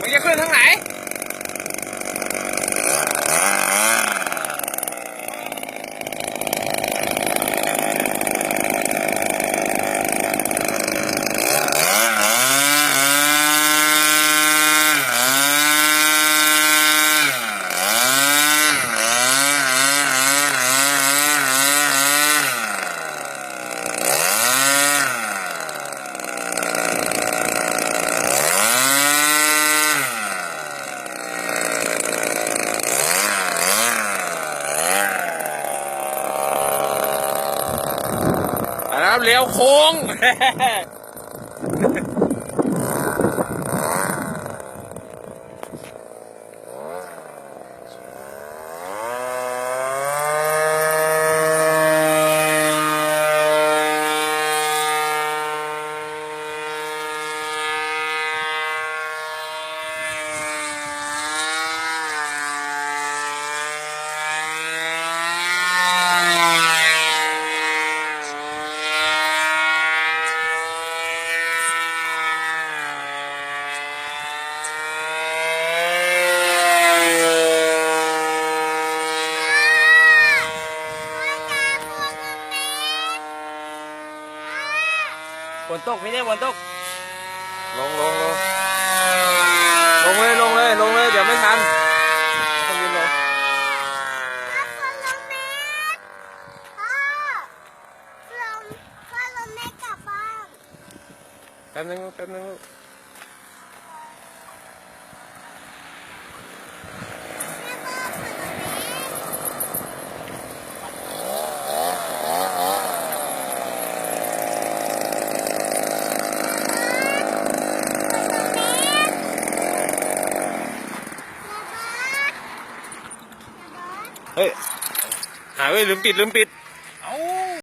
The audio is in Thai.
มึงจะขึ้นทางไหน แล้วเลี้ยวโค้ง นตกไม่ได้ฝนตก ลงลงลงลงเลยลงเลยลงเลยเดี๋ยวไม่ทันต้องยืนลงพ่อคนลงเม็ดพ่อลงพ่อลงเม็ดกลับบ้านแป๊บนึงแป๊บนึงแเฮ้ยหายไว้ลืมปิดลืมปิด เอา